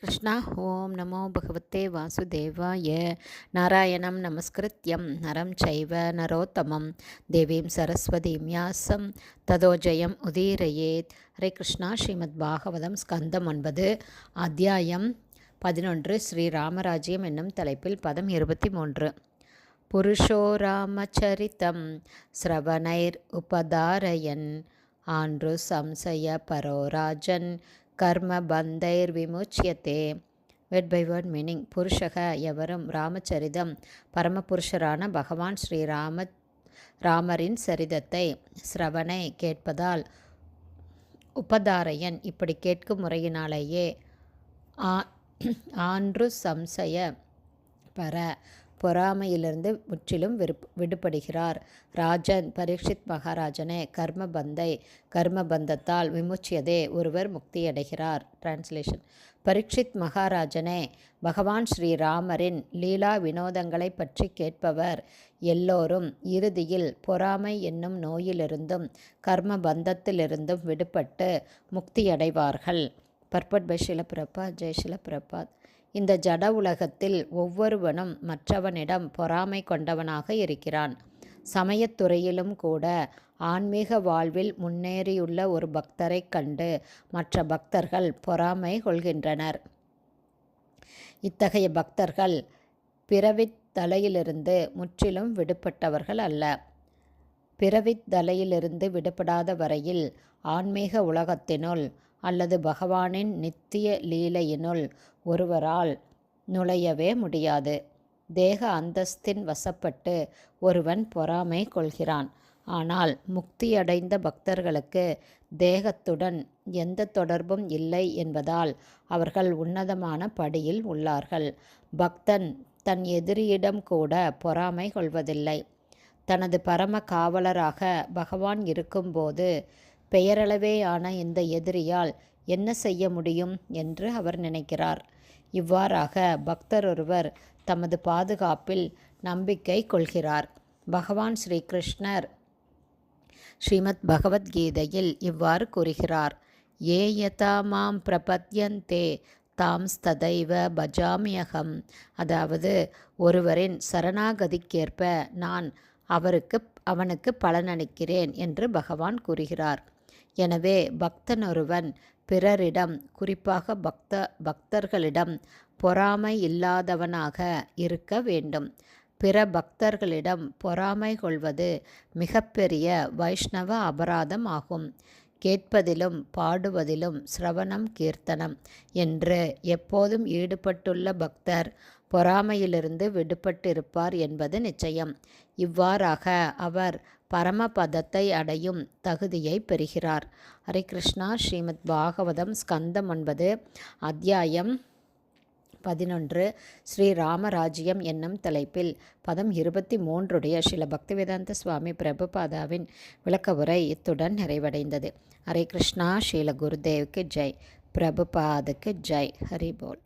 கிருஷ்ணா. ஓம் நமோ பகவத்தே வாசுதேவாய. நாராயணம் நமஸ்கிருத்யம். நரம் சைவ நரோத்தமம். தேவீம் சரஸ்வதீம் யாசம். ததோஜயம் உதீரயேத். ஹரே கிருஷ்ணா. ஸ்ரீமத் பாகவதம் ஸ்கந்தம் ஒன்பது. அத்தியாயம் பதினொன்று. ஸ்ரீ ராமராஜ்யம் என்னும் தலைப்பில் பதம் இருபத்தி மூன்று. புருஷோ ராமச்சரித்தம் ஸ்ரவணைர் உபதாரயன். ஆன்று சம்சய பரோராஜன் கர்ம பந்தைர் விமுச்சியத்தே. வெட் பை வேர்ட் மீனிங் புருஷக எவரும் ராமச்சரிதம் பரமபுருஷரான பகவான் ஸ்ரீராம ராமரின் சரிதத்தை ஸ்ரவனை கேட்பதால் உபதாரையன் இப்படி கேட்கும் முறையினாலேயே ஆன்று சம்சய பர பொறாமையிலிருந்து முற்றிலும் விடுபடுகிறார். ராஜன் பரீட்சித் மகாராஜனே கர்மபந்தை கர்மபந்தத்தால் விமுச்சியதே ஒருவர் முக்தியடைகிறார். டிரான்ஸ்லேஷன் பரீட்சித் மகாராஜனே பகவான் ஸ்ரீராமரின் லீலா வினோதங்களை பற்றி கேட்பவர். எல்லோரும் இறுதியில் பொறாமை என்னும் நோயிலிருந்தும் கர்ம பந்தத்திலிருந்தும் விடுபட்டு முக்தியடைவார்கள். பர்பட் பை ஷிலபிரபாத் ஜெய் ஷிலபிரபாத் இந்த ஜட உலகத்தில் ஒவ்வொருவனும் மற்றவனிடம் பொறாமை கொண்டவனாக இருக்கிறான். சமயத்துறையிலும் கூட ஆன்மீக வாழ்வில் முன்னேறியுள்ள ஒரு பக்தரை கண்டு மற்ற பக்தர்கள் பொறாமை கொள்கின்றனர். இத்தகைய பக்தர்கள் பிறவித் தலையிலிருந்து முற்றிலும் விடுபட்டவர்கள் அல்ல. பிறவித் தலையிலிருந்து விடுபடாத வரையில் ஆன்மீக உலகத்தினுள் அல்லது பகவானின் நித்திய லீலையினுள் ஒருவரால் நுழையவே முடியாது. தேக அந்தஸ்தின் வசப்பட்டு ஒருவன் பொறாமை கொள்கிறான். ஆனால் முக்தியடைந்த பக்தர்களுக்கு தேகத்துடன் எந்த தொடர்பும் இல்லை என்பதால் அவர்கள் உன்னதமான படியில் உள்ளார்கள். பக்தன் தன் எதிரியிடம் கூட பொறாமை கொள்வதில்லை. தனது பரம காவலராக பகவான் இருக்கும்போது பெயரளவேயான இந்த எதிரியால் என்ன செய்ய முடியும் என்று அவர் நினைக்கிறார். இவ்வாறாக பக்தர் ஒருவர் தமது பாதுகாப்பில் நம்பிக்கை கொள்கிறார். பகவான் ஸ்ரீ கிருஷ்ணர் ஸ்ரீமத் பகவத்கீதையில் இவ்வாறு கூறுகிறார். ஏ யதா மாம் பிரபத்யந்தே தாம் ஸ்ததைவ பஜாமியகம். அதாவது ஒருவரின் சரணாகதிக்கேற்ப நான் அவருக்கு அவனுக்கு பலனளிக்கிறேன் என்று பகவான் கூறுகிறார். எனவே பக்தன் ஒருவன் பிறரிடம் குறிப்பாக பக்த பக்தர்களிடம் பொறாமை இல்லாதவனாக இருக்க வேண்டும். பிற பக்தர்களிடம் பொறாமை கொள்வது மிகப்பெரிய வைஷ்ணவ அபராதம் ஆகும். கேட்பதிலும் பாடுவதிலும் சிரவணம் கீர்த்தனம் என்று எப்போதும் ஈடுபட்டுள்ள பக்தர் பொறாமையிலிருந்து விடுபட்டிருப்பார் என்பது நிச்சயம். இவ்வாறாக அவர் பரமபதத்தை அடையும் தகுதியை பெறுகிறார். ஹரே கிருஷ்ணா. ஸ்ரீமத் பாகவதம் ஸ்கந்தம் ஒன்பது அத்தியாயம் பதினொன்று ஸ்ரீ ராமராஜ்யம் என்னும் தலைப்பில். பதம் இருபத்தி மூன்றுடைய சில பக்திவேதாந்த சுவாமி பிரபுபாதாவின் விளக்க உரை இத்துடன் நிறைவடைந்தது. ஹரே கிருஷ்ணா. ஸ்ரீல குருதேவுக்கு ஜெய். பிரபுபாதுக்கு ஜெய். ஹரி போல்